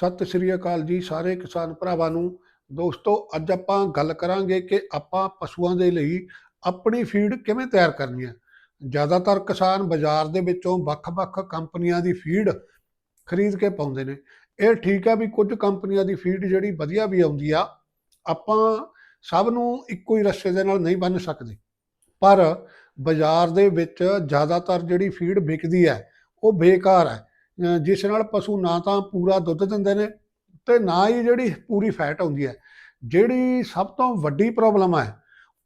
ਸਤਿ ਸ੍ਰੀ ਅਕਾਲ ਜੀ ਸਾਰੇ ਕਿਸਾਨ ਭਰਾਵਾਂ ਨੂੰ। ਦੋਸਤੋ, ਅੱਜ ਆਪਾਂ ਗੱਲ ਕਰਾਂਗੇ ਕਿ ਆਪਾਂ ਪਸ਼ੂਆਂ ਦੇ ਲਈ ਆਪਣੀ ਫੀਡ ਕਿਵੇਂ ਤਿਆਰ ਕਰਨੀ ਹੈ। ਜ਼ਿਆਦਾਤਰ ਕਿਸਾਨ ਬਾਜ਼ਾਰ ਦੇ ਵਿੱਚੋਂ ਵੱਖ-ਵੱਖ ਕੰਪਨੀਆਂ ਦੀ ਫੀਡ ਖਰੀਦ ਕੇ ਪਾਉਂਦੇ ਨੇ। ਇਹ ਠੀਕ ਹੈ ਵੀ ਕੁਝ ਕੰਪਨੀਆਂ ਦੀ ਫੀਡ ਜਿਹੜੀ ਵਧੀਆ ਵੀ ਆਉਂਦੀ ਆ, ਆਪਾਂ ਸਭ ਨੂੰ ਇੱਕੋ ਹੀ ਰਸਤੇ ਦੇ ਨਾਲ ਨਹੀਂ ਬੰਨ ਸਕਦੇ। ਪਰ ਬਾਜ਼ਾਰ ਦੇ ਵਿੱਚ ਜ਼ਿਆਦਾਤਰ ਜਿਹੜੀ ਫੀਡ ਵਿਕਦੀ ਹੈ, ਉਹ ਬੇਕਾਰ ਹੈ। ਜਿਸ ਨਾਲ ਪਸ਼ੂ ਨਾ ਤਾਂ ਪੂਰਾ ਦੁੱਧ ਦਿੰਦੇ ਨੇ ਤੇ ਨਾ ਹੀ ਜਿਹੜੀ ਪੂਰੀ ਫੈਟ ਆਉਂਦੀ ਹੈ। ਜਿਹੜੀ ਸਭ ਤੋਂ ਵੱਡੀ ਪ੍ਰੋਬਲਮ ਹੈ,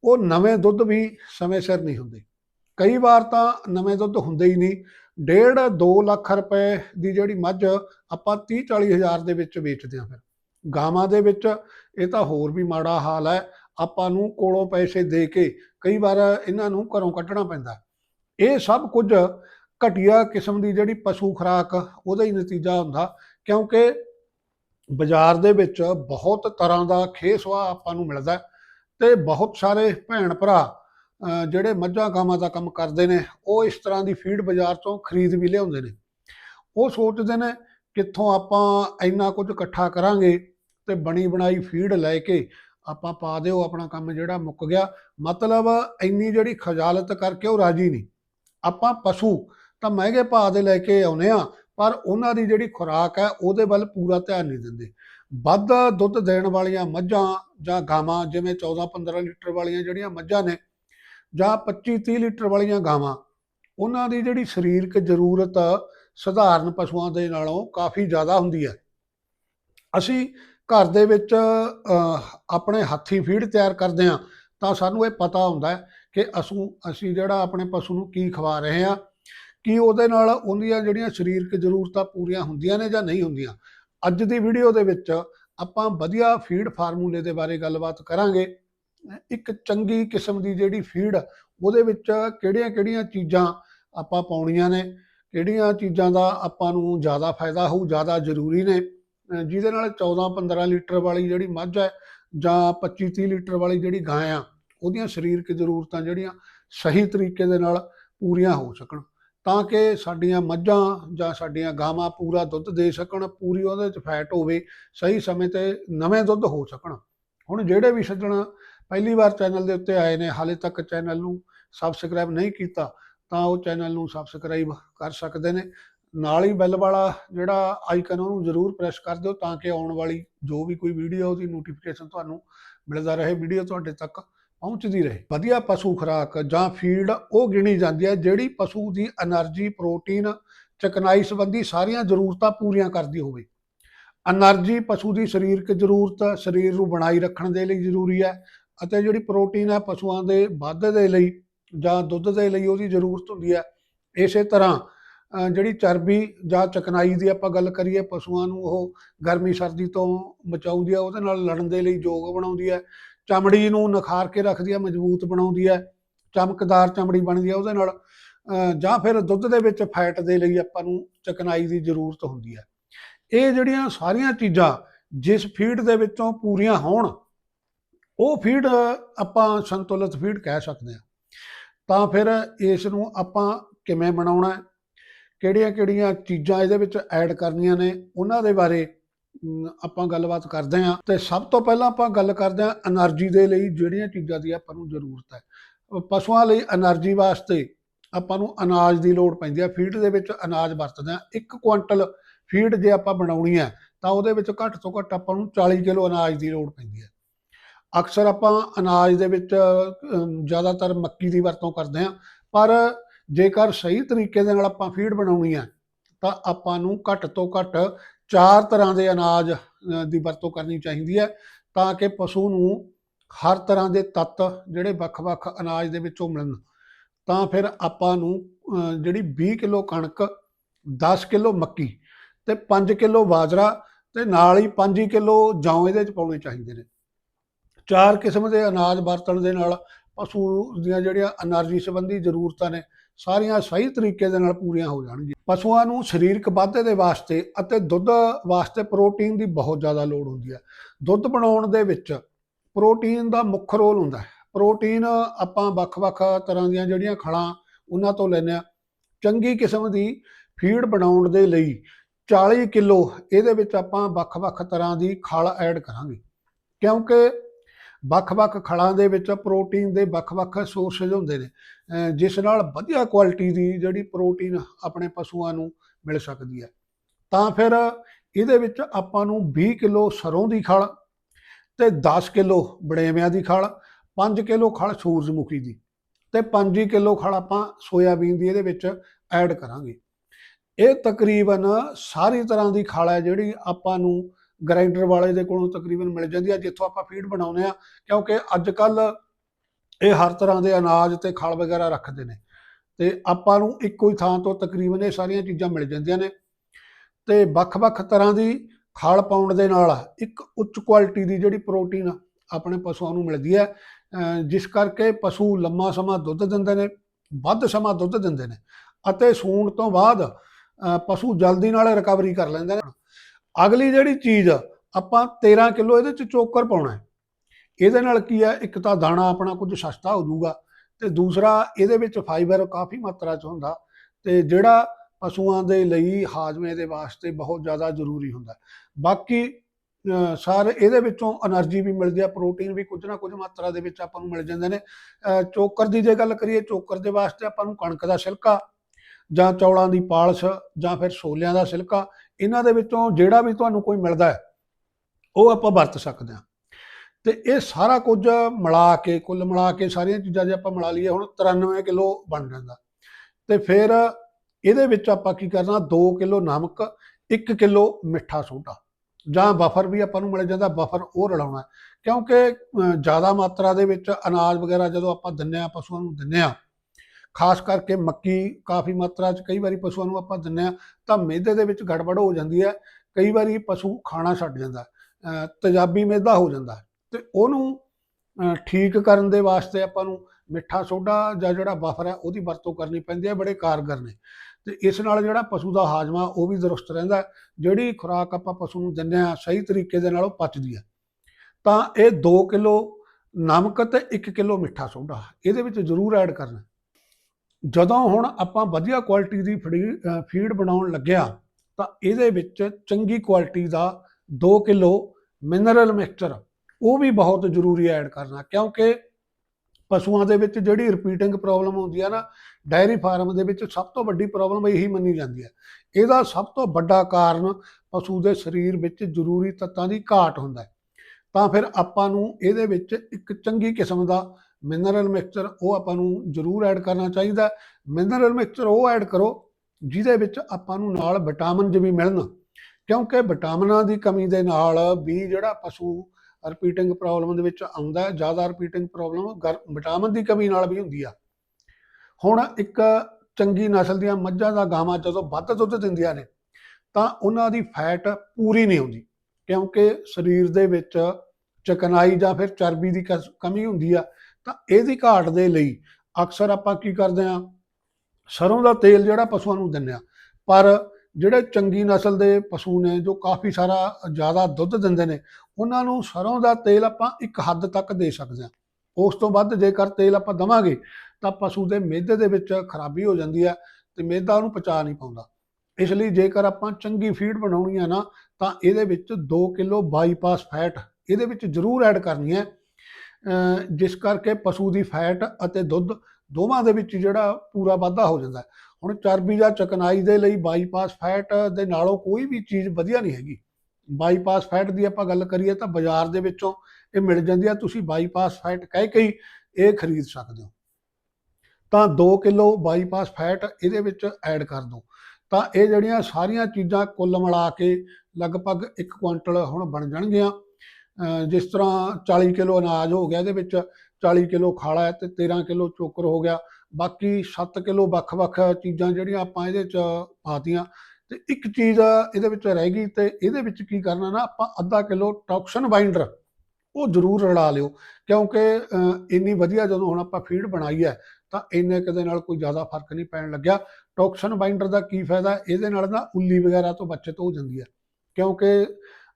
ਉਹ ਨਵੇਂ ਦੁੱਧ ਵੀ ਸਮੇਂ ਸਿਰ ਨਹੀਂ ਹੁੰਦੇ। ਕਈ ਵਾਰ ਤਾਂ ਨਵੇਂ ਦੁੱਧ ਹੁੰਦੇ ਹੀ ਨਹੀਂ। ਡੇਢ 2 ਲੱਖ ਰੁਪਏ ਦੀ ਜਿਹੜੀ ਮੱਝ ਆਪਾਂ 30 40 ਹਜ਼ਾਰ ਦੇ ਵਿੱਚ ਵੇਚਦੇ ਹਾਂ ਫਿਰ। ਗਾਵਾਂ ਦੇ ਵਿੱਚ ਇਹ ਤਾਂ ਹੋਰ ਵੀ ਮਾੜਾ ਹਾਲ ਹੈ। ਆਪਾਂ ਨੂੰ ਕੋਲੋਂ ਪੈਸੇ ਦੇ ਕੇ ਕਈ ਵਾਰ ਇਹਨਾਂ ਨੂੰ ਘਰੋਂ ਕੱਢਣਾ ਪੈਂਦਾ। ਇਹ ਸਭ ਕੁਝ ਘਟੀਆ ਕਿਸਮ ਦੀ ਜਿਹੜੀ ਪਸ਼ੂ ਖੁਰਾਕ ਉਹਦਾ ਹੀ ਨਤੀਜਾ ਹੁੰਦਾ। ਕਿਉਂਕਿ ਬਾਜ਼ਾਰ ਦੇ ਵਿੱਚ ਬਹੁਤ ਤਰ੍ਹਾਂ ਦਾ ਖੇਸਵਾ ਆਪਾਂ ਨੂੰ ਮਿਲਦਾ ਤੇ ਬਹੁਤ ਸਾਰੇ ਭੈਣ ਭਰਾ, ਅਹ, ਜਿਹੜੇ ਮੱਝਾਂ ਗਾਵਾਂ ਦਾ ਕੰਮ ਕਰਦੇ ਨੇ, ਉਹ ਇਸ ਤਰ੍ਹਾਂ ਦੀ ਫੀਡ ਬਾਜ਼ਾਰ ਤੋਂ ਖਰੀਦ ਵੀ ਲਿਆਉਂਦੇ ਨੇ। ਉਹ ਸੋਚਦੇ ਨੇ ਕਿੱਥੋਂ ਆਪਾਂ ਇੰਨਾ ਕੁਝ ਇਕੱਠਾ ਕਰਾਂਗੇ ਤੇ ਬਣੀ ਬਣਾਈ ਫੀਡ ਲੈ ਕੇ ਆਪਾਂ ਪਾ ਦਿਓ, ਆਪਣਾ ਕੰਮ ਜਿਹੜਾ ਮੁੱਕ ਗਿਆ। ਮਤਲਬ ਇੰਨੀ ਜਿਹੜੀ ਖਜਾਲਤ ਕਰਕੇ ਉਹ ਰਾਜੀ ਨਹੀਂ। ਆਪਾਂ ਪਸ਼ੂ ਤਾਂ ਮਹਿੰਗੇ ਭਾਅ ਦੇ ਲੈ ਕੇ ਆਉਨੇ ਆ ਪਰ ਉਹਨਾਂ ਦੀ ਜਿਹੜੀ ਖੁਰਾਕ ਹੈ, ਉਹਦੇ ਵੱਲ ਪੂਰਾ ਧਿਆਨ ਨਹੀਂ ਦਿੰਦੇ। ਵੱਧ ਦੁੱਧ ਦੇਣ ਵਾਲੀਆਂ ਮੱਝਾਂ ਜਾਂ ਗਾਵਾਂ, ਜਿਵੇਂ 14-15 ਲੀਟਰ ਵਾਲੀਆਂ ਜਿਹੜੀਆਂ ਮੱਝਾਂ ਨੇ, ਜਾਂ 25-30 ਲੀਟਰ ਵਾਲੀਆਂ ਗਾਵਾਂ, ਉਹਨਾਂ ਦੀ ਜਿਹੜੀ ਸਰੀਰਕ ਜ਼ਰੂਰਤ ਸਧਾਰਨ ਪਸ਼ੂਆਂ ਦੇ ਨਾਲੋਂ ਕਾਫੀ ਜ਼ਿਆਦਾ ਹੁੰਦੀ ਹੈ। ਅਸੀਂ ਘਰ ਦੇ ਵਿੱਚ ਆਪਣੇ ਹੱਥੀ ਫੀਡ ਤਿਆਰ ਕਰਦੇ ਹਾਂ, ਤਾਂ ਸਾਨੂੰ ਇਹ ਪਤਾ ਹੁੰਦਾ ਕਿ ਅਸੂ, ਅਸੀਂ ਜਿਹੜਾ ਆਪਣੇ ਪਸ਼ੂ ਨੂੰ ਕੀ ਖਵਾ ਰਹੇ ਹਾਂ ਕਿ ਉਹਦੇ ਨਾਲ ਉਹਦੀਆਂ ਜਿਹੜੀਆਂ ਸਰੀਰਕ ਜ਼ਰੂਰਤਾਂ ਪੂਰੀਆਂ ਹੁੰਦੀਆਂ ਨੇ ਜਾਂ ਨਹੀਂ ਹੁੰਦੀਆਂ। ਅੱਜ ਦੀ ਵੀਡੀਓ ਦੇ ਵਿੱਚ ਆਪਾਂ ਵਧੀਆ ਫੀਡ ਫਾਰਮੂਲੇ ਦੇ ਬਾਰੇ ਗੱਲਬਾਤ ਕਰਾਂਗੇ। ਇੱਕ ਚੰਗੀ ਕਿਸਮ ਦੀ ਜਿਹੜੀ ਫੀਡ ਉਹਦੇ ਵਿੱਚ ਕਿਹੜੀਆਂ-ਕਿਹੜੀਆਂ ਚੀਜ਼ਾਂ ਆਪਾਂ ਪਾਉਣੀਆਂ ਨੇ, ਕਿਹੜੀਆਂ ਚੀਜ਼ਾਂ ਦਾ ਆਪਾਂ ਨੂੰ ਜ਼ਿਆਦਾ ਫਾਇਦਾ ਹੋਊ, ਜ਼ਿਆਦਾ ਜ਼ਰੂਰੀ ਨੇ। ਜਿਹਦੇ ਨਾਲ 14-15 ਲੀਟਰ ਵਾਲੀ ਜਿਹੜੀ ਮੱਝ ਹੈ ਜਾਂ 25-30 ਲੀਟਰ ਵਾਲੀ ਜਿਹੜੀ ਗਾਂ ਆ, ਉਹਦੀਆਂ ਸਰੀਰਕ ਜ਼ਰੂਰਤਾਂ ਜਿਹੜੀਆਂ ਸਹੀ ਤਰੀਕੇ ਦੇ ਨਾਲ ਪੂਰੀਆਂ ਹੋ ਸਕਣ। ਤਾਂ ਕਿ ਸਾਡੀਆਂ ਮੱਝਾਂ ਜਾਂ ਸਾਡੀਆਂ ਗਾਵਾਂ ਪੂਰਾ ਦੁੱਧ ਦੇ ਸਕਣ, ਪੂਰੀ ਉਹਦੇ ਵਿੱਚ ਫੈਟ ਹੋਵੇ, ਸਹੀ ਸਮੇਂ ਤੇ ਨਵੇਂ ਦੁੱਧ ਹੋ ਸਕਣ। ਹੁਣ ਜਿਹੜੇ ਵੀ ਸੱਜਣ ਪਹਿਲੀ ਵਾਰ ਚੈਨਲ ਦੇ ਉੱਤੇ ਆਏ ਨੇ, ਹਾਲੇ ਤੱਕ ਚੈਨਲ ਨੂੰ ਸਬਸਕ੍ਰਾਈਬ ਨਹੀਂ ਕੀਤਾ, ਤਾਂ ਉਹ ਚੈਨਲ ਨੂੰ ਸਬਸਕ੍ਰਾਈਬ ਕਰ ਸਕਦੇ ਨੇ। ਨਾਲ ਹੀ ਬੈਲ ਵਾਲਾ ਜਿਹੜਾ ਆਈਕਨ ਉਹਨੂੰ ਜ਼ਰੂਰ ਪ੍ਰੈਸ ਕਰ ਦਿਓ ਤਾਂ ਕਿ ਆਉਣ ਵਾਲੀ ਜੋ ਵੀ ਕੋਈ ਵੀਡੀਓ ਉਹਦੀ ਨੋਟੀਫਿਕੇਸ਼ਨ ਤੁਹਾਨੂੰ ਮਿਲਦਾ ਰਹੇ। ਵੀਡੀਓ ਤੁਹਾਡੇ ਤੱਕ ਪਹੁੰਚਦੀ ਰਹੇ। ਵਧੀਆ ਪਸ਼ੂ ਖੁਰਾਕ ਜਾਂ ਫੀਡ ਉਹ ਗਿਣੀ ਜਾਂਦੀ ਹੈ ਜਿਹੜੀ ਪਸ਼ੂ ਦੀ એનર્ਜੀ ਪ੍ਰੋਟੀਨ, ਚਕਨਾਈ ਸੰਬੰਧੀ ਸਾਰੀਆਂ ਜ਼ਰੂਰਤਾਂ ਪੂਰੀਆਂ ਕਰਦੀ ਹੋਵੇ। એનર્ਜੀ ਪਸ਼ੂ ਦੀ ਸਰੀਰਕ ਜ਼ਰੂਰਤ, ਸਰੀਰ ਨੂੰ ਬਣਾਈ ਰੱਖਣ ਦੇ ਲਈ ਜ਼ਰੂਰੀ ਹੈ ਅਤੇ ਜਿਹੜੀ ਪ੍ਰੋਟੀਨ ਹੈ ਪਸ਼ੂਆਂ ਦੇ ਵੱਧ ਦੇ ਲਈ ਜਾਂ ਦੁੱਧ ਦੇ ਲਈ ਉਹਦੀ ਜ਼ਰੂਰਤ ਹੁੰਦੀ ਹੈ। ਇਸੇ ਤਰ੍ਹਾਂ ਜਿਹੜੀ ਚਰਬੀ ਜਾਂ ਚਕਨਾਈ ਦੀ ਆਪਾਂ ਗੱਲ ਕਰੀਏ, ਪਸ਼ੂਆਂ ਨੂੰ ਉਹ ਗਰਮੀ, ਸਰਦੀ ਤੋਂ ਬਚਾਉਂਦੀ ਹੈ, ਉਹਦੇ ਨਾਲ ਲੜਨ ਦੇ ਲਈ ਯੋਗ ਬਣਾਉਂਦੀ ਹੈ। ਚਮੜੀ ਨੂੰ ਨਿਖਾਰ ਕੇ ਰੱਖਦੀ ਹੈ ਮਜ਼ਬੂਤ ਬਣਾਉਂਦੀ ਹੈ ਚਮਕਦਾਰ ਚਮੜੀ ਬਣਦੀ ਹੈ ਉਹਦੇ ਨਾਲ ਜਾਂ ਫਿਰ ਦੁੱਧ ਦੇ ਵਿੱਚ ਫੈਟ ਦੇ ਲਈ ਆਪਾਂ ਨੂੰ ਚਕਨਾਈ ਦੀ ਜ਼ਰੂਰਤ ਹੁੰਦੀ ਹੈ ਇਹ ਜਿਹੜੀਆਂ ਸਾਰੀਆਂ ਚੀਜ਼ਾਂ ਜਿਸ ਫੀਡ ਦੇ ਵਿੱਚੋਂ ਪੂਰੀਆਂ ਹੋਣ, ਉਹ ਫੀਡ ਆਪਾਂ ਸੰਤੁਲਿਤ ਫੀਡ ਕਹਿ ਸਕਦੇ ਹਾਂ ਤਾਂ ਫਿਰ ਇਸ ਨੂੰ ਆਪਾਂ ਕਿਵੇਂ ਬਣਾਉਣਾ ਕਿਹੜੀਆਂ-ਕਿਹੜੀਆਂ ਚੀਜ਼ਾਂ ਇਹਦੇ ਵਿੱਚ ਐਡ ਕਰਨੀਆਂ ਨੇ? ਉਹਨਾਂ ਦੇ ਬਾਰੇ ਆਪਾਂ ਗੱਲਬਾਤ ਕਰਦੇ ਆਂ ਤੇ ਸਭ ਤੋਂ ਪਹਿਲਾਂ ਆਪਾਂ ਗੱਲ ਕਰਦੇ ਆਂ એનર્ਜੀ ਦੇ ਲਈ ਜਿਹੜੀਆਂ ਚੀਜ਼ਾਂ ਦੀ ਆਪਾਂ ਨੂੰ ਜ਼ਰੂਰਤ ਹੈ। ਪਸ਼ੂਆਂ ਲਈ એનર્ਜੀ ਵਾਸਤੇ ਆਪਾਂ ਨੂੰ ਅਨਾਜ ਦੀ ਲੋੜ ਪੈਂਦੀ ਹੈ। ਫੀਡ ਦੇ ਵਿੱਚ ਅਨਾਜ ਵਰਤਦੇ ਆ ਇੱਕ ਕੁਇੰਟਲ ਫੀਡ ਜੇ ਆਪਾਂ ਬਣਾਉਣੀ ਹੈ ਤਾਂ ਉਹਦੇ ਵਿੱਚ ਘੱਟ ਤੋਂ ਘੱਟ ਆਪਾਂ ਨੂੰ 40 ਕਿਲੋ ਅਨਾਜ ਦੀ ਲੋੜ ਪੈਂਦੀ ਹੈ। ਅਕਸਰ ਆਪਾਂ ਅਨਾਜ ਦੇ ਵਿੱਚ ਜ਼ਿਆਦਾਤਰ ਮੱਕੀ ਦੀ ਵਰਤੋਂ ਕਰਦੇ ਆ ਪਰ ਜੇਕਰ ਸਹੀ ਤਰੀਕੇ ਦੇ ਨਾਲ ਆਪਾਂ ਫੀਡ ਬਣਾਉਣੀ ਹੈ ਤਾਂ ਆਪਾਂ ਨੂੰ ਘੱਟ ਤੋਂ ਘੱਟ ਚਾਰ ਤਰ੍ਹਾਂ ਦੇ ਅਨਾਜ ਦੀ ਵਰਤੋਂ ਕਰਨੀ ਚਾਹੀਦੀ ਹੈ ਤਾਂ ਕਿ ਪਸ਼ੂ ਨੂੰ ਹਰ ਤਰ੍ਹਾਂ ਦੇ ਤੱਤ ਜਿਹੜੇ ਵੱਖ-ਵੱਖ ਅਨਾਜ ਦੇ ਵਿੱਚੋਂ ਮਿਲਣ। ਤਾਂ ਫਿਰ ਆਪਾਂ ਨੂੰ ਜਿਹੜੀ 20 ਕਿਲੋ ਕਣਕ 10 ਕਿਲੋ ਮੱਕੀ ਤੇ 5 ਕਿਲੋ ਬਾਜਰਾ ਤੇ ਨਾਲ ਹੀ 5 ਕਿਲੋ ਜੌਂ ਇਹਦੇ ਚ ਪਾਉਣੇ ਚਾਹੀਦੇ ਨੇ। ਚਾਰ ਕਿਸਮ ਦੇ ਅਨਾਜ ਵਰਤਣ ਦੇ ਨਾਲ ਪਸ਼ੂ ਦੀਆਂ ਜਿਹੜੀਆਂ એનર્ਜੀ ਸੰਬੰਧੀ ਜ਼ਰੂਰਤਾਂ ਨੇ ਸਾਰੀਆਂ ਸਹੀ ਤਰੀਕੇ ਦੇ ਨਾਲ ਪੂਰੀਆਂ ਹੋ ਜਾਣਗੀਆਂ। ਪਸ਼ੂਆਂ ਨੂੰ ਸਰੀਰਕ ਵਾਧੇ ਦੇ ਵਾਸਤੇ ਅਤੇ ਦੁੱਧ ਵਾਸਤੇ ਪ੍ਰੋਟੀਨ ਦੀ ਬਹੁਤ ਜ਼ਿਆਦਾ ਲੋੜ ਹੁੰਦੀ ਹੈ। ਦੁੱਧ ਬਣਾਉਣ ਦੇ ਵਿੱਚ ਪ੍ਰੋਟੀਨ ਦਾ ਮੁੱਖ ਰੋਲ ਹੁੰਦਾ ਹੈ। ਪ੍ਰੋਟੀਨ ਆਪਾਂ ਵੱਖ-ਵੱਖ ਤਰ੍ਹਾਂ ਦੀਆਂ ਜਿਹੜੀਆਂ ਖਲਾਂ ਉਹਨਾਂ ਤੋਂ ਲੈਂਦੇ ਹਾਂ। ਚੰਗੀ ਕਿਸਮ ਦੀ ਫੀਡ ਬਣਾਉਣ ਦੇ ਲਈ 40 ਕਿਲੋ ਇਹਦੇ ਵਿੱਚ ਆਪਾਂ ਵੱਖ-ਵੱਖ ਤਰ੍ਹਾਂ ਦੀ ਖਲ ਐਡ ਕਰਾਂਗੇ। ਕਿਉਂਕਿ ਵੱਖ-ਵੱਖ ਖਲਾਂ ਦੇ ਵਿੱਚ ਪ੍ਰੋਟੀਨ ਦੇ ਵੱਖ-ਵੱਖ ਸੋਰਸਸ ਹੁੰਦੇ ਨੇ ਜਿਸ ਨਾਲ ਵਧੀਆ ਕੁਆਲਿਟੀ ਦੀ ਜਿਹੜੀ ਪ੍ਰੋਟੀਨ ਆਪਣੇ ਪਸ਼ੂਆਂ ਨੂੰ ਮਿਲ ਸਕਦੀ ਹੈ। ਤਾਂ ਫਿਰ ਇਹਦੇ ਵਿੱਚ ਆਪਾਂ ਨੂੰ 20 ਕਿਲੋ ਸਰੋਂ ਦੀ ਖਲ ਤੇ 10 ਕਿਲੋ ਬੜੇਵਿਆਂ ਦੀ ਖਲ 5 ਕਿਲੋ ਖਲ ਸੂਰਜਮੁਖੀ ਦੀ ਤੇ 5 ਕਿਲੋ ਖਲ ਆਪਾਂ ਸੋਇਆਬੀਨ ਦੀ ਇਹਦੇ ਵਿੱਚ ਐਡ ਕਰਾਂਗੇ। ਇਹ ਤਕਰੀਬਨ ਸਾਰੀ ਤਰ੍ਹਾਂ ਦੀ ਖਲ ਹੈ ਜਿਹੜੀ ਆਪਾਂ ਨੂੰ ਗ੍ਰਾਈਂਡਰ ਵਾਲੇ ਦੇ ਕੋਲੋਂ ਤਕਰੀਬਨ ਮਿਲ ਜਾਂਦੀ ਹੈ ਜਿੱਥੋਂ ਆਪਾਂ ਫੀਡ ਬਣਾਉਂਦੇ ਆ, ਕਿਉਂਕਿ ਅੱਜ ਕੱਲ ਇਹ ਹਰ ਤਰ੍ਹਾਂ ਦੇ ਅਨਾਜ ਤੇ ਖਲ ਵਗੈਰਾ ਰੱਖਦੇ ਨੇ ਤੇ ਆਪਾਂ ਨੂੰ ਇੱਕੋ ਹੀ ਥਾਂ ਤੋਂ ਤਕਰੀਬਨ ਇਹ ਸਾਰੀਆਂ ਚੀਜ਼ਾਂ ਮਿਲ ਜਾਂਦੀਆਂ ਨੇ ਤੇ ਵੱਖ-ਵੱਖ ਤਰ੍ਹਾਂ ਦੀ ਖਲ ਪਾਉਣ ਦੇ ਨਾਲ ਇੱਕ ਉੱਚ ਕੁਆਲਿਟੀ ਦੀ ਜਿਹੜੀ ਪ੍ਰੋਟੀਨ ਆਪਣੇ ਪਸ਼ੂਆਂ ਨੂੰ ਮਿਲਦੀ ਹੈ ਜਿਸ ਕਰਕੇ ਪਸ਼ੂ ਲੰਮਾ ਸਮਾਂ ਦੁੱਧ ਦਿੰਦੇ ਨੇ, ਵੱਧ ਸਮਾਂ ਦੁੱਧ ਦਿੰਦੇ ਨੇ ਅਤੇ ਸੂਣ ਤੋਂ ਬਾਅਦ ਪਸ਼ੂ ਜਲਦੀ ਨਾਲ ਰਿਕਵਰੀ ਕਰ ਲੈਂਦੇ ਨੇ। ਅਗਲੀ ਜਿਹੜੀ ਚੀਜ਼ ਆਪਾਂ 13 ਕਿਲੋ ਇਹਦੇ ਚ ਚੋਕਰ ਪਾਉਣਾ ਹੈ। ਇਹਦੇ ਨਾਲ ਕੀ ਹੈ ਇੱਕ ਤਾਂ ਦਾਣਾ ਆਪਣਾ ਕੁਝ ਸਸਤਾ ਹੋ ਜਾਊਗਾ ਤੇ ਦੂਸਰਾ ਇਹਦੇ ਵਿੱਚ ਫਾਈਬਰ ਕਾਫੀ ਮਾਤਰਾ ਚ ਹੁੰਦਾ ਤੇ ਜਿਹੜਾ ਪਸ਼ੂਆਂ ਦੇ ਲਈ ਹਾਜ਼ਮੇ ਦੇ ਵਾਸਤੇ ਬਹੁਤ ਜ਼ਿਆਦਾ ਜ਼ਰੂਰੀ ਹੁੰਦਾ। ਬਾਕੀ ਸਰ ਇਹਦੇ ਵਿੱਚੋਂ એનર્ਜੀ ਵੀ ਮਿਲਦੀ ਆ ਪ੍ਰੋਟੀਨ ਵੀ ਕੁਝ ਨਾ ਕੁਝ ਮਾਤਰਾ ਦੇ ਵਿੱਚ ਆਪਾਂ ਨੂੰ ਮਿਲ ਜਾਂਦੇ ਨੇ। ਚੋਕਰ ਦੀ ਜੇ ਗੱਲ ਕਰੀਏ, ਚੋਕਰ ਦੇ ਵਾਸਤੇ ਆਪਾਂ ਨੂੰ ਕਣਕ ਦਾ ਸਿਲਕਾ ਜਾਂ ਚੌਲਾਂ ਦੀ ਪਾਲਸ਼ ਜਾਂ ਫਿਰ ਛੋਲਿਆਂ ਦਾ ਸਿਲਕਾ ਇਹਨਾਂ ਦੇ ਵਿੱਚੋਂ ਜਿਹੜਾ ਵੀ ਤੁਹਾਨੂੰ ਕੋਈ ਮਿਲਦਾ ਹੈ, ਉਹ ਆਪਾਂ ਵਰਤ ਸਕਦੇ ਹਾਂ। ਤੇ ਇਹ ਸਾਰਾ ਕੁਝ ਮਿਲਾ ਕੇ, ਕੁੱਲ ਮਿਲਾ ਕੇ ਸਾਰੀਆਂ ਚੀਜ਼ਾਂ ਜੇ ਆਪਾਂ ਮਿਲਾ ਲਈਏ, ਹੁਣ 93 ਕਿਲੋ ਬਣ ਜਾਂਦਾ। ਤੇ ਫਿਰ ਇਹਦੇ ਵਿੱਚ ਆਪਾਂ ਕੀ ਕਰਨਾ 2 ਕਿਲੋ ਨਮਕ 1 ਕਿਲੋ ਮਿੱਠਾ ਸੋਡਾ। ਜਾਂ ਬਫਰ ਵੀ ਆਪਾਂ ਨੂੰ ਮਿਲ ਜਾਂਦਾ, ਬਫਰ ਉਹ ਰਲਾਉਣਾ ਕਿਉਂਕਿ ਜ਼ਿਆਦਾ ਮਾਤਰਾ ਦੇ ਵਿੱਚ ਅਨਾਜ ਵਗੈਰਾ ਜਦੋਂ ਆਪਾਂ ਦਿੰਨੇ ਆ ਪਸ਼ੂਆਂ ਨੂੰ ਦਿੰਨੇ ਆ ਖਾਸ ਕਰਕੇ ਮੱਕੀ ਕਾਫੀ ਮਾਤਰਾ 'ਚ ਕਈ ਵਾਰੀ ਪਸ਼ੂਆਂ ਨੂੰ ਆਪਾਂ ਦਿੰਨੇ ਆ ਤਾਂ ਮਿਹਦੇ ਦੇ ਵਿੱਚ ਗੜਬੜ ਹੋ ਜਾਂਦੀ ਹੈ, ਕਈ ਵਾਰੀ ਪਸ਼ੂ ਖਾਣਾ ਛੱਡ ਜਾਂਦਾ ਤੇਜ਼ਾਬੀ ਮਿਹਦਾ ਹੋ ਜਾਂਦਾ ਹੈ, ਤੇ ਉਹਨੂੰ ਠੀਕ ਕਰਨ ਦੇ ਵਾਸਤੇ ਆਪਾਂ ਨੂੰ ਮਿੱਠਾ ਸੋਡਾ ਜਾਂ ਜਿਹੜਾ ਬਫਰ ਹੈ ਉਹਦੀ ਵਰਤੋਂ ਕਰਨੀ ਪੈਂਦੀ ਹੈ, ਬੜੇ ਕਾਰਗਰ ਨੇ, ਤੇ ਇਸ ਨਾਲ ਜਿਹੜਾ ਪਸ਼ੂ ਦਾ ਹਾਜ਼ਮਾ ਉਹ ਵੀ ਦਰੁਸਤ ਰਹਿੰਦਾ ਜਿਹੜੀ ਖੁਰਾਕ ਆਪਾਂ ਪਸ਼ੂ ਨੂੰ ਦਿੰਦੇ ਆ ਸਹੀ ਤਰੀਕੇ ਦੇ ਨਾਲ ਉਹ ਪਚਦੀ ਹੈ, ਤਾਂ ਇਹ 2 ਕਿਲੋ ਨਮਕ ਤੇ 1 ਕਿਲੋ ਮਿੱਠਾ ਸੋਡਾ, ਇਹਦੇ ਵਿੱਚ ਜ਼ਰੂਰ ਐਡ ਕਰਨਾ ਜਦੋਂ ਹੁਣ ਆਪਾਂ ਵਧੀਆ ਕੁਆਲਿਟੀ ਦੀ ਫੜੀ- ਫੀਡ ਬਣਾਉਣ ਲੱਗਿਆ, ਤਾਂ ਇਹਦੇ ਵਿੱਚ ਚੰਗੀ ਕੁਆਲਿਟੀ ਦਾ 2 ਕਿਲੋ ਮਿਨਰਲ ਮਿਕਸਚਰ ਉਹ ਵੀ ਬਹੁਤ ਜ਼ਰੂਰੀ ਐਡ ਕਰਨਾ, ਕਿਉਂਕਿ ਪਸ਼ੂਆਂ ਦੇ ਵਿੱਚ ਜਿਹੜੀ ਰਿਪੀਟਿੰਗ ਪ੍ਰੋਬਲਮ ਹੁੰਦੀ ਆ ਨਾ ਡਾਇਰੀ ਫਾਰਮ ਦੇ ਵਿੱਚ ਸਭ ਤੋਂ ਵੱਡੀ ਪ੍ਰੋਬਲਮ ਇਹੀ ਮੰਨੀ ਜਾਂਦੀ ਹੈ ਇਹਦਾ ਸਭ ਤੋਂ ਵੱਡਾ ਕਾਰਨ ਪਸ਼ੂ ਦੇ ਸਰੀਰ ਵਿੱਚ ਜ਼ਰੂਰੀ ਤੱਤਾਂ ਦੀ ਘਾਟ ਹੁੰਦਾ ਤਾਂ ਫਿਰ ਆਪਾਂ ਨੂੰ ਇਹਦੇ ਵਿੱਚ ਇੱਕ ਚੰਗੀ ਕਿਸਮ ਦਾ ਮਿਨਰਲ ਮਿਕਸਚਰ ਉਹ ਆਪਾਂ ਨੂੰ ਜ਼ਰੂਰ ਐਡ ਕਰਨਾ ਚਾਹੀਦਾ। ਮਿਨਰਲ ਮਿਕਸਚਰ ਉਹ ਐਡ ਕਰੋ ਜਿਹਦੇ ਵਿੱਚ ਆਪਾਂ ਨੂੰ ਨਾਲ ਵਿਟਾਮਿਨ ਵੀ ਮਿਲਣ। ਕਿਉਂਕਿ ਵਿਟਾਮਿਨਾਂ ਦੀ ਕਮੀ ਦੇ ਨਾਲ ਵੀ ਜਿਹੜਾ ਪਸ਼ੂ ਰਿਪੀਟਿੰਗ ਪ੍ਰੋਬਲਮ ਦੇ ਵਿੱਚ ਆਉਂਦਾ ਜ਼ਿਆਦਾ ਰਿਪੀਟਿੰਗ ਪ੍ਰੋਬਲਮ ਵਿਟਾਮਿਨ ਦੀ ਕਮੀ ਨਾਲ ਵੀ ਹੁੰਦੀ ਆ। ਹੁਣ ਇੱਕ ਚੰਗੀ ਨਸਲ ਦੀਆਂ ਮੱਝਾਂ ਦਾ ਗਾਵਾਂ ਜਦੋਂ ਵੱਧ ਦੁੱਧ ਦਿੰਦੀਆਂ ਨੇ, ਤਾਂ ਉਹਨਾਂ ਦੀ ਫੈਟ ਪੂਰੀ ਨਹੀਂ ਹੁੰਦੀ। ਕਿਉਂਕਿ ਸਰੀਰ ਦੇ ਵਿੱਚ ਚਕਨਾਈ ਜਾਂ ਫਿਰ ਚਰਬੀ ਦੀ ਕਸ- ਕਮੀ ਹੁੰਦੀ ਆ। ਤਾਂ ਇਹਦੀ ਘਾਟ ਦੇ ਲਈ ਅਕਸਰ ਆਪਾਂ ਕੀ ਕਰਦੇ ਆ ਸਰੋਂ ਦਾ ਤੇਲ ਜਿਹੜਾ ਪਸ਼ੂਆਂ ਨੂੰ ਦਿੰਦੇ ਆ ਪਰ ਜਿਹੜੇ ਚੰਗੀ ਨਸਲ ਦੇ ਪਸ਼ੂ ਨੇ, ਜੋ ਕਾਫੀ ਸਾਰਾ ਜ਼ਿਆਦਾ ਦੁੱਧ ਦਿੰਦੇ ਨੇ, ਉਹਨਾਂ ਨੂੰ ਸਰੋਂ ਦਾ ਤੇਲ ਆਪਾਂ ਇੱਕ ਹੱਦ ਤੱਕ ਦੇ ਸਕਦੇ ਆ ਉਸ ਤੋਂ ਵੱਧ ਜੇਕਰ ਤੇਲ ਆਪਾਂ ਦਵਾਂਗੇ, ਤਾਂ ਪਸ਼ੂ ਦੇ ਮਿਹਦੇ ਦੇ ਵਿੱਚ ਖਰਾਬੀ ਹੋ ਜਾਂਦੀ ਹੈ ਤੇ ਮਿਹਦਾ ਉਹਨੂੰ ਪਚਾ ਨਹੀਂ ਪਾਉਂਦਾ। ਇਸ ਲਈ ਜੇਕਰ ਆਪਾਂ ਚੰਗੀ ਫੀਡ ਬਣਾਉਣੀ ਹੈ ਨਾ, ਤਾਂ ਇਹਦੇ ਵਿੱਚ 2 ਕਿਲੋ ਬਾਈਪਾਸ ਫੈਟ ਇਹਦੇ ਵਿੱਚ ਜ਼ਰੂਰ ਐਡ ਕਰਨੀ ਹੈ। ਜਿਸ ਕਰਕੇ ਪਸ਼ੂ ਦੀ ਫੈਟ ਅਤੇ ਦੁੱਧ ਦੋਵਾਂ ਦੇ ਵਿੱਚ ਜਿਹੜਾ ਪੂਰਾ ਵਾਧਾ ਹੋ ਜਾਂਦਾ ਹੁਣ ਚਰਬੀ ਜਾਂ ਚਕਨਾਈ ਦੇ ਲਈ ਬਾਈਪਾਸ ਫੈਟ ਦੇ ਨਾਲੋਂ ਕੋਈ ਵੀ ਚੀਜ਼ ਵਧੀਆ ਨਹੀਂ ਹੈਗੀ। ਬਾਈਪਾਸ ਫੈਟ ਦੀ ਆਪਾਂ ਗੱਲ ਕਰੀਏ ਤਾਂ ਬਾਜ਼ਾਰ ਦੇ ਵਿੱਚੋਂ ਇਹ ਮਿਲ ਜਾਂਦੀ ਆ ਤੁਸੀਂ ਬਾਈਪਾਸ ਫੈਟ ਕਹਿ ਕੇ ਹੀ ਇਹ ਖਰੀਦ ਸਕਦੇ ਹੋ। ਤਾਂ 2 ਕਿਲੋ ਬਾਈਪਾਸ ਫੈਟ ਇਹਦੇ ਵਿੱਚ ਐਡ ਕਰ ਦਿਓ। ਤਾਂ ਇਹ ਜਿਹੜੀਆਂ ਸਾਰੀਆਂ ਚੀਜ਼ਾਂ ਕੁੱਲ ਮਿਲਾ ਕੇ ਲਗਭਗ 1 ਕੁਇੰਟਲ ਹੁਣ ਬਣ ਜਾਣਗੀਆਂ। ਜਿਸ ਤਰ੍ਹਾਂ 40 ਕਿਲੋ ਅਨਾਜ ਹੋ ਗਿਆ, ਇਹਦੇ ਵਿੱਚ 40 ਕਿਲੋ ਖਾਲਾ ਹੈ ਤੇ 13 ਕਿਲੋ ਚੋਕਰ ਹੋ ਗਿਆ। ਬਾਕੀ 7 ਕਿਲੋ ਵੱਖ-ਵੱਖ ਚੀਜ਼ਾਂ ਜਿਹੜੀਆਂ ਆਪਾਂ ਇਹਦੇ ਚ ਪਾਤੀਆਂ। ਤੇ ਇੱਕ ਚੀਜ਼ ਇਹਦੇ ਵਿੱਚ ਰਹਿ ਗਈ ਤੇ ਇਹਦੇ ਵਿੱਚ ਕੀ ਕਰਨਾ ਨਾ, ਆਪਾਂ ਅੱਧਾ ਕਿਲੋ ਟੌਕਸਨ ਬਾਈਂਡਰ, ਉਹ ਜ਼ਰੂਰ ਰਲਾ ਲਿਓ। ਕਿਉਂਕਿ ਇੰਨੀ ਵਧੀਆ ਜਦੋਂ ਹੁਣ ਆਪਾਂ ਫੀਡ ਬਣਾਈ ਹੈ, ਤਾਂ ਇੰਨੇ ਕਦੇ ਨਾਲ ਕੋਈ ਜ਼ਿਆਦਾ ਫ਼ਰਕ ਨਹੀਂ ਪੈਣ ਲੱਗਿਆ। ਟੌਕਸਨ ਬਾਈਂਡਰ ਦਾ ਕੀ ਫਾਇਦਾ? ਇਹਦੇ ਨਾਲ ਨਾ ਉੱਲੀ ਵਗੈਰਾ ਤੋਂ ਬਚਤ ਹੋ ਜਾਂਦੀ ਹੈ। ਕਿਉਂਕਿ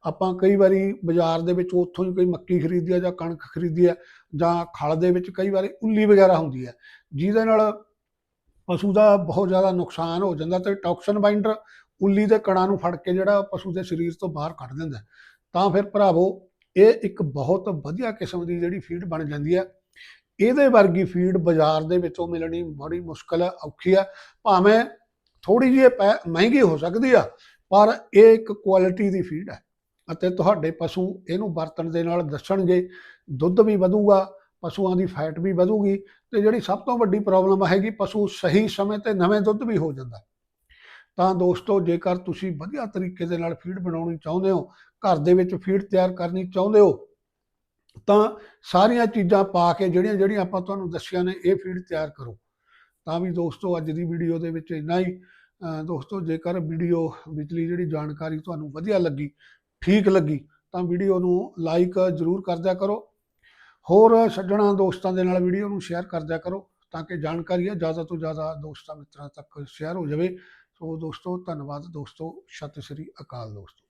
ਆਪਾਂ ਕਈ ਵਾਰੀ ਬਾਜ਼ਾਰ ਦੇ ਵਿੱਚ ਉੱਥੋਂ ਹੀ ਕੋਈ ਮੱਕੀ ਖਰੀਦੀ ਹੈ ਜਾਂ ਕਣਕ ਖਰੀਦੀ ਹੈ ਜਾਂ ਖਲ ਦੇ ਵਿੱਚ ਕਈ ਵਾਰੀ ਉੱਲੀ ਵਗੈਰਾ ਹੁੰਦੀ ਹੈ ਜਿਹਦੇ ਨਾਲ ਪਸ਼ੂ ਦਾ ਬਹੁਤ ਜ਼ਿਆਦਾ ਨੁਕਸਾਨ ਹੋ ਜਾਂਦਾ ਤੇ ਟੌਕਸਨ ਬਾਈਂਡਰ ਉੱਲੀ ਦੇ ਕਣਾਂ ਨੂੰ ਫੜ ਕੇ ਜਿਹੜਾ ਪਸ਼ੂ ਦੇ ਸਰੀਰ ਤੋਂ ਬਾਹਰ ਕੱਢ ਦਿੰਦਾ। ਤਾਂ ਫਿਰ ਭਰਾਵੋ, ਇਹ ਇੱਕ ਬਹੁਤ ਵਧੀਆ ਕਿਸਮ ਦੀ ਜਿਹੜੀ ਫੀਡ ਬਣ ਜਾਂਦੀ ਹੈ ਇਹਦੇ ਵਰਗੀ ਫੀਡ ਬਾਜ਼ਾਰ ਦੇ ਵਿੱਚੋਂ ਮਿਲਣੀ ਬੜੀ ਮੁਸ਼ਕਲ ਹੈ ਔਖੀ ਹੈ ਭਾਵੇਂ ਥੋੜੀ ਜਿਹੀ ਪੈ- ਮਹਿੰਗੀ ਹੋ ਸਕਦੀ ਆ, ਪਰ ਇਹ ਇੱਕ ਕੁਆਲਿਟੀ ਦੀ ਫੀਡ ਹੈ ਅਤੇ ਤੁਹਾਡੇ ਪਸ਼ੂ ਇਹਨੂੰ ਵਰਤਣ ਦੇ ਨਾਲ ਦੱਸਣਗੇ, ਦੁੱਧ ਵੀ ਵਧੂਗਾ, ਪਸ਼ੂਆਂ ਦੀ ਫੈਟ ਵੀ ਵਧੂਗੀ, ਤੇ ਜਿਹੜੀ ਸਭ ਤੋਂ ਵੱਡੀ ਪ੍ਰੋਬਲਮ ਹੈਗੀ, ਪਸ਼ੂ ਸਹੀ ਸਮੇਂ ਤੇ ਨਵੇਂ ਦੁੱਧ ਵੀ ਹੋ ਜਾਂਦਾ। ਤਾਂ ਦੋਸਤੋ, ਜੇਕਰ ਤੁਸੀਂ ਵਧੀਆ ਤਰੀਕੇ ਦੇ ਨਾਲ ਫੀਡ ਬਣਾਉਣੀ ਚਾਹੁੰਦੇ ਹੋ, ਘਰ ਦੇ ਵਿੱਚ ਫੀਡ ਤਿਆਰ ਕਰਨੀ ਚਾਹੁੰਦੇ ਹੋ, ਤਾਂ ਸਾਰੀਆਂ ਚੀਜ਼ਾਂ ਪਾ ਕੇ ਜਿਹੜੀਆਂ ਜਿਹੜੀਆਂ ਆਪਾਂ ਤੁਹਾਨੂੰ ਦੱਸੀਆਂ ਨੇ, ਇਹ ਫੀਡ ਤਿਆਰ ਕਰੋ। ਤਾਂ ਵੀ ਦੋਸਤੋ, ਅੱਜ ਦੀ ਵੀਡੀਓ ਦੇ ਵਿੱਚ ਇੰਨਾ ਹੀ। ਦੋਸਤੋ, ਜੇਕਰ ਵੀਡੀਓ ਵਿਚਲੀ ਜਿਹੜੀ ਜਾਣਕਾਰੀ ਤੁਹਾਨੂੰ ਵਧੀਆ ਲੱਗੀ ਠੀਕ ਲੱਗੀ, ਤਾਂ ਵੀਡੀਓ ਨੂੰ ਲਾਈਕ ਜ਼ਰੂਰ ਕਰ ਦਿਆ ਕਰੋ। ਹੋਰ ਸੱਜਣਾ ਦੋਸਤਾਂ ਦੇ ਨਾਲ ਵੀਡੀਓ ਨੂੰ ਸ਼ੇਅਰ ਕਰ ਦਿਆ ਕਰੋ, ਤਾਂ ਕਿ ਜਾਣਕਾਰੀ ਜ਼ਿਆਦਾ ਤੋਂ ਜ਼ਿਆਦਾ ਦੋਸਤਾਂ ਮਿੱਤਰਾਂ ਤੱਕ ਸ਼ੇਅਰ ਹੋ ਜਾਵੇ। ਸੋ ਦੋਸਤੋ, ਧੰਨਵਾਦ ਦੋਸਤੋ, ਸਤਿ ਸ੍ਰੀ ਅਕਾਲ ਦੋਸਤੋ।